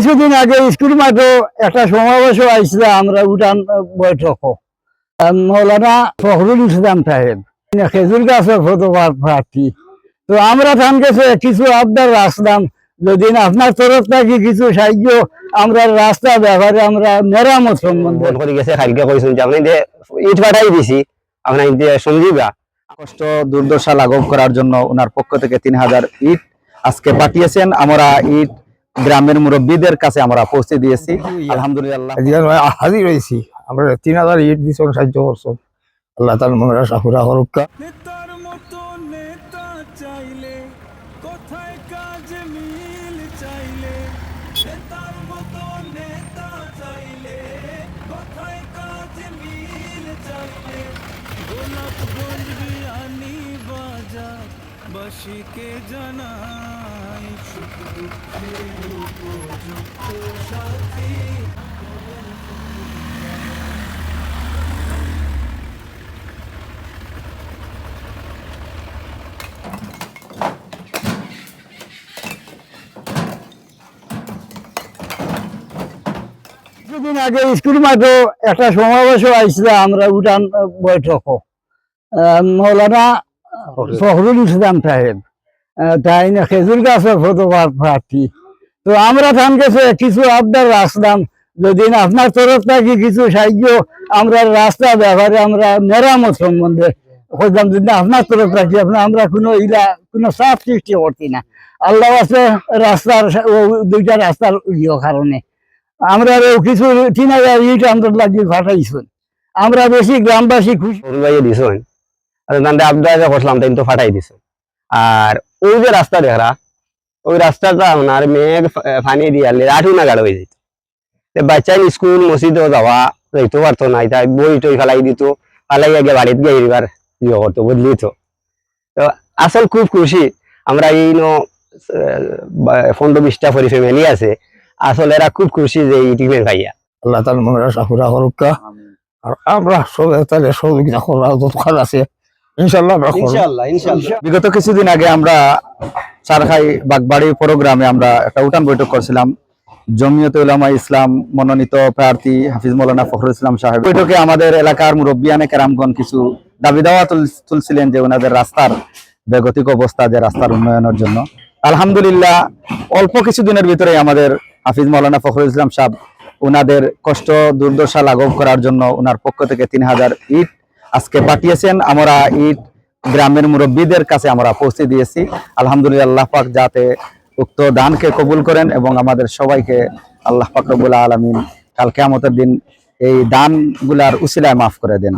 কিছুদিন আগে স্কুল মাঠে একটা সমাবেশ আইছিল আমরা উঠান বৈঠক মৌলানা ফখরুল ইসলাম সাহেব খেজুর গাছের ফটোবার প্রার্থী। তো আমরা ধান গেছে কিছু আবদার রাখলাম যদি আপনার তরফ থেকে কিছু সাহায্য আমরা রাস্তা ব্যাপারে আমরা মেরামত সম্বন্ধে। করে গেছে খালকে কইছেন যে আপনি যে ইট পাঠাই দিছি আপনি যে সমঝিবা? কষ্ট দুর্দশা লাঘব করার জন্য ওনার পক্ষ থেকে তিন হাজার ইট আজকে পাঠিয়েছেন। আমরা ইট গ্রামের মুরব্বীদের কাছে আমরা পৌঁছে দিয়েছি। আলহামদুলিল্লাহ। হাজির হয়েছি। আমরা তিন হাজার ইট দিচ্ছেন সাহায্য করছেন আল্লাহ তার মনে সাহুরা হরক্কা বাসিকে জানাই কিছুদিন আগে স্কুল মাঠে একটা সমাবেশ আইছিল আমরা উঠান বৈঠক মৌলানা ফখরুল ইসলাম সাহেব। তাই না? খেজুর গাছের ফটোবার প্রার্থী তো আমরা ধান গেছে কিছু আবদার রাখলাম যদি আপনার তরফ থেকে কিছু সাহায্য আমরা রাস্তা ব্যাপারে আমরা মেরামত সম্বন্ধে করলাম যদি আপনার তরফ আপনার আমরা কোনো ইলা কোনো চাপ সৃষ্টি করছি না। আল্লাহ আছে রাস্তার দুইটা রাস্তার ইয়ে কারণে। আমরা কিছু তিন হাজার ইট আমরা লাগিয়ে ফাটাইছেন। আমরা বেশি গ্রামবাসী খুশি। দিছেন। করছিলাম, তাই তো ফাটাই দিছে আর ওই যে রাস্তা দেখরা ওই রাস্তাটা আপনার মেঘ ফানি দিয়ালে আঠু না গাড় হয়ে যেত। তে বাচ্চাই স্কুল মসজিদও যাওয়া যাইতে পারতো না তাই বই টই ফেলাই দিত ফালাই আগে বাড়িতে গিয়ে এবার ইয়ে করতো বদলি তো তো আসল খুব খুশি আমরা এই নো পনেরো বিশটা পরি ফ্যামিলি আছে আসলে এরা খুব খুশি যে এই টিমের ভাইয়া। আল্লাহ তার মনে সাহুরা হরক্কা আর আমরা সব তাদের সহযোগিতা দরকার আছে। ইনশাল্লাহ বিগত কিছুদিন আগে আমরা চারখাই বাগবাড়ি প্রোগ্রামে আমরা একটা উঠান বৈঠক করছিলাম। জমিয়ত উলামা ইসলাম মনোনীত প্রার্থী হাফিজ মৌলানা ফখরুল ইসলাম সাহেব। বৈঠকে আমাদের এলাকার মুরব্বিয়ানে কেরামগণ কিছু দাবি দাওয়া তুলছিলেন যে ওনাদের রাস্তার বেগতিক অবস্থা যে রাস্তার উন্নয়নের জন্য। আলহামদুলিল্লাহ অল্প কিছুদিনের ভিতরে আমাদের হাফিজ মৌলানা ফখরুল ইসলাম সাহেব ওনাদের কষ্ট দুর্দশা লাঘব করার জন্য ওনার পক্ষ থেকে তিন হাজার ইট আজকে পাঠিয়েছেন। আমরা ইট গ্রামের মুরব্বীদের কাছে আমরা পৌঁছে দিয়েছি। আলহামদুলিল্লাহ পাক যাতে উক্ত দানকে কবুল করেন এবং আমাদের সবাইকে আল্লাহ পাক রব্বুল আলমিন কালকে আমাদের দিন এই দানগুলার উসিলায় মাফ করে দেন।